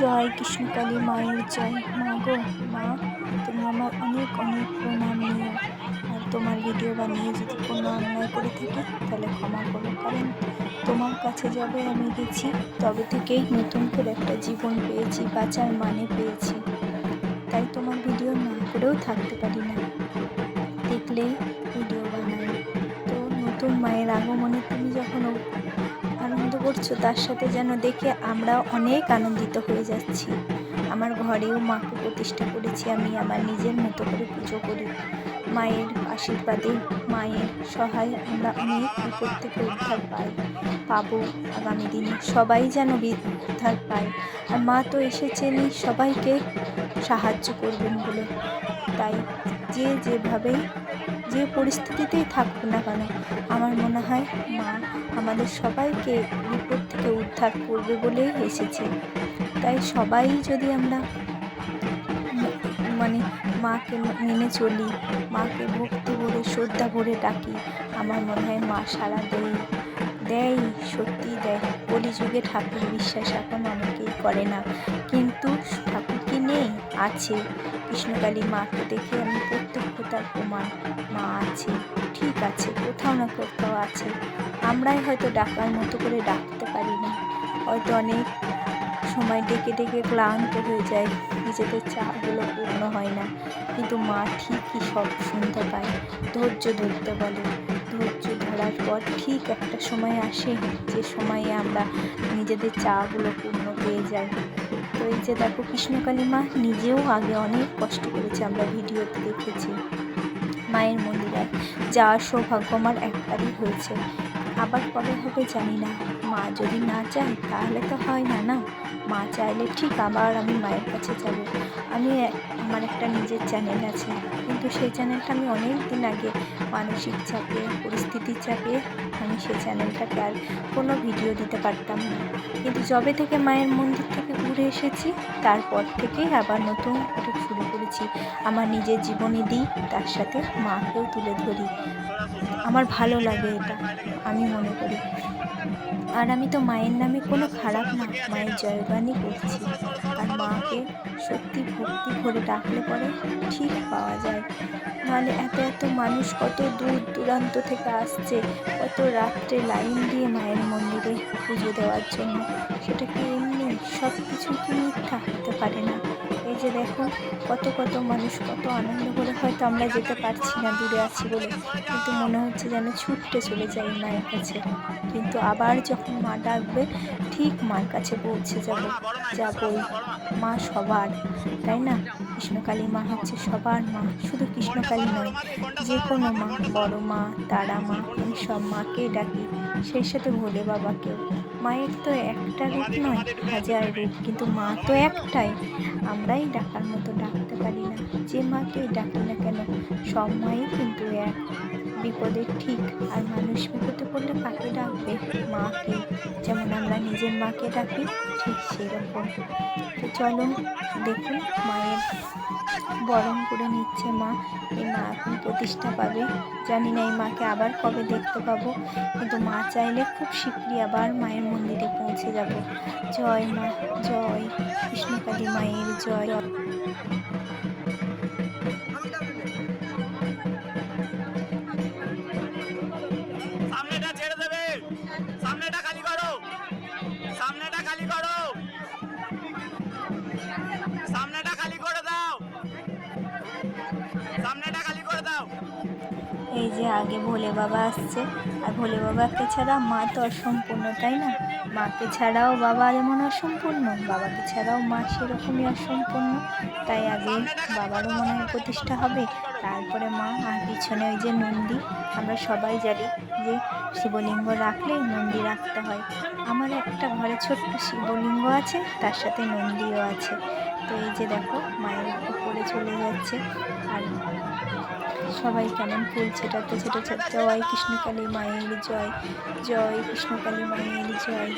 জয় কৃষ্ণকালী মায়ের জয়। মা গো, মা তুমি আমার অনেক অনেক প্রণাম নিও। আর তোমার ভিডিও বানিয়ে যদি কোনো অন্যায় করে থাকি, তাহলে ক্ষমা করো। কারণ তোমার কাছে যবে আমি গেছি, তবে থেকেই নতুন করে একটা জীবন পেয়েছি, বাঁচার মানে পেয়েছি। তাই তোমার ভিডিও না করেও থাকতে পারি না। দেখলেই নতুন মায়ের আগমনে তুমি যখন আনন্দ করছ, তার সাথে যেন দেখে আমরা অনেক আনন্দিত হয়ে যাচ্ছি। আমার ঘরেও মাকে প্রতিষ্ঠা করেছি আমি, আমার নিজের মতো করে পুজো করি। মায়ের আশীর্বাদে, মায়ের সহায় আমরা অনেক বিপদ থেকে উদ্ধার পাই। পাবো আগামী দিনে, সবাই যেন উদ্ধার পায়। আর মা তো এসেছেনই সবাইকে সাহায্য করবেন বলে। তাই যে যেভাবেই যে পরিস্থিতিতেই থাকুক না কেন, আমার মনে হয় মা আমাদের সবাইকে বিপদ থেকে উদ্ধার করবে বলেই এসেছে। তাই সবাই যদি আমরা মানে মাকে মেনে চলি, মাকে ভক্তি ভরে, শ্রদ্ধা ভরে ডাকি, আমার মনে হয় মা সারা দেয় দেয় সত্যি দেয়। কলিযুগে ঠাকুর বিশ্বাস এখন অনেকেই করে না। কিন্তু আছে। কৃষ্ণকালী মাকে দেখে আমি প্রত্যক্ষতার প্রমাণ। মা আছে, ঠিক আছে, কোথাও না কোথাও আছে। আমরাই হয়তো ডাকার মতো করে ডাকতে পারি না হয়তো অনেক সময় ডেকে ডেকে ক্লান্ত হয়ে যায় নিজেদের চাপগুলো পূর্ণ হয় না। কিন্তু মা ঠিকই সব শুনতে পায়, ধৈর্য ধরতে বলে। ধৈর্য ধরার পর ঠিক একটা সময় আসে, যে সময়ে আমরা নিজেদের চাগুলো পূর্ণ পেয়ে যাই। তো এই যে দেখো কৃষ্ণকালী মা নিজেও আগে অনেক কষ্ট করেছে, আমরা ভিডিওতে দেখেছি। মায়ের মন্দিরে যাওয়ার সৌভাগ্য আমার একবারই হয়েছে। আবার কবে হবে জানি না। মা যদি না চায় তাহলে তো হয় না না। মা চাইলে ঠিক আবার আমি মায়ের কাছে যাব। আমি, আমার একটা নিজের চ্যানেল আছে। কিন্তু সেই চ্যানেলটা আমি অনেক দিন আগে মানসিক চাপে পরিস্থিতির চাপে আমি সেই চ্যানেলটাকে আর কোনো ভিডিও দিতে পারতাম না। কিন্তু যবে থেকে, মায়ের মন্দির থেকে ঘুরে এসেছি। তারপর থেকেই আবার নতুন করে শুরু করেছি। আমার নিজের জীবনে দিই, তার সাথে মাকেও তুলে ধরি। আমার ভালো লাগে এটা, আমি মনে করি। আর আমি তো মায়ের নামে কোনো খারাপ না, মায়ের জয়গানই করছি। মাকে সত্যি ভক্তি ভরে ডাকলে পরে ঠিক পাওয়া যায়। নাহলে এত এত মানুষ কত দূর দূরান্ত থেকে আসছে, কত রাত্রে লাইন দিয়ে মায়ের মন্দিরে পুজো দেওয়ার জন্য। সেটা কি এমনি সব কিছু কি মিথ্যা? হতে পারে না। এই যে দেখো, কত কত মানুষ, কত আনন্দ করে হয়তো আমরা যেতে পারছি না, দূরে আছি বলে। কিন্তু মনে হচ্ছে যেন ছুটতে চলে যাই মায়ের কাছে। কিন্তু আবার যখন মা ডাকবে, ঠিক মার কাছে পৌঁছে যাব। যাবই মা সবার, তাই না? কৃষ্ণকালী মা হচ্ছে সবার মা, শুধু কৃষ্ণকালী নয়। যে কোনো মা, বড় মা, তারা মা আমি সব মাকেই ডাকি। সেই সাথে ভোলে বাবাকেও মায়ের তো একটা রূপ নয়, হাজার রূপ। কিন্তু মা তো একটাই। আমরাই ডাকার মতো ডাকতে পারি না, যে মাকেই ডাকি না কেন? সব মাই কিন্তু এক। বিপদে ঠিক আর মানুষ বিপদে পড়লে কাকে ডাকবে? মাকে। যেমন আমরা নিজের মাকে ডাকি, ঠিক সেরকম। তো চলো দেখুন মায়ের বরণ করে নিচ্ছে মা। এই মা এখন প্রতিষ্ঠা পাবে? জানি না এই মাকে আবার কবে দেখতে পাবো। কিন্তু মা চাইলে খুব শীঘ্রই আবার মায়ের মন্দিরে পৌঁছে যাব। জয় মা, জয়। কৃষ্ণকালী মায়ের জয়। enjoy. এই যে আগে ভোলে বাবা আসছে। আর ভোলে বাবাকে ছাড়া মা তো অসম্পূর্ণ তাই না? মাকে ছাড়াও বাবা যেমন অসম্পূর্ণ, বাবাকে ছাড়াও মা সেরকমই অসম্পূর্ণ তাই আগে বাবারও মনে হয় প্রতিষ্ঠা হবে, তারপরে মা আর পিছনে ওই যে নন্দী, আমরা সবাই জানি যে শিবলিঙ্গ রাখলে নন্দী রাখতে হয়। আমার একটা ঘরে ছোট্ট শিবলিঙ্গ আছে, তার সাথে নন্দীও আছে। তো এই যে দেখো, মায়ের উপরে চলে যাচ্ছে। আর সবাই কেমন ফুল ছেটাতে ছেটাতে জয় কৃষ্ণকালী মায়ের জয় জয় কৃষ্ণকালী মায়ের জয়।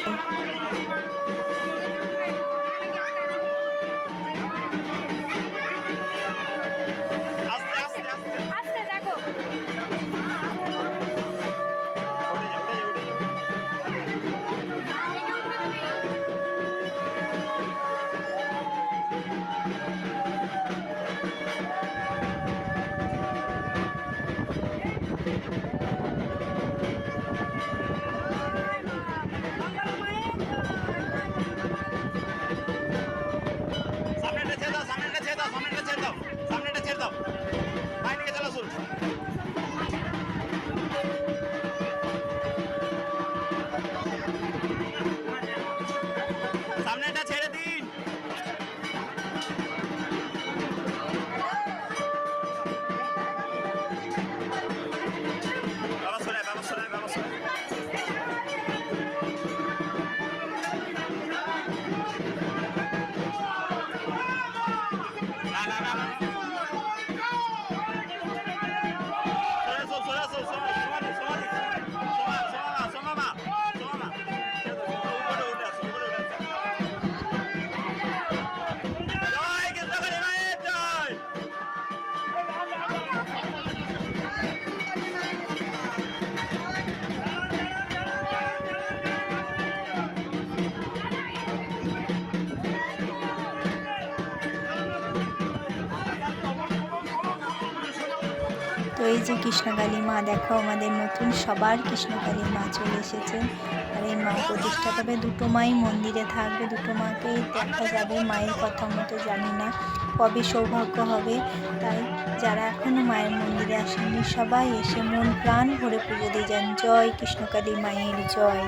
Yes. এই যে কৃষ্ণকালী মা, দেখো আমাদের নতুন সবার কৃষ্ণকালী মা চলে এসেছে। আর এই মা প্রতিষ্ঠা পাবে দুটো মাই মন্দিরে থাকবে, দুটো মাকেই দেখা যাবে, মায়ের কথা মতো জানি না কবে সৌভাগ্য হবে। তাই যারা এখনও মায়ের মন্দিরে আসেননি, সবাই এসে মন প্রাণ ভরে পুজো দিয়ে যান। জয় কৃষ্ণকালী মায়ের জয়।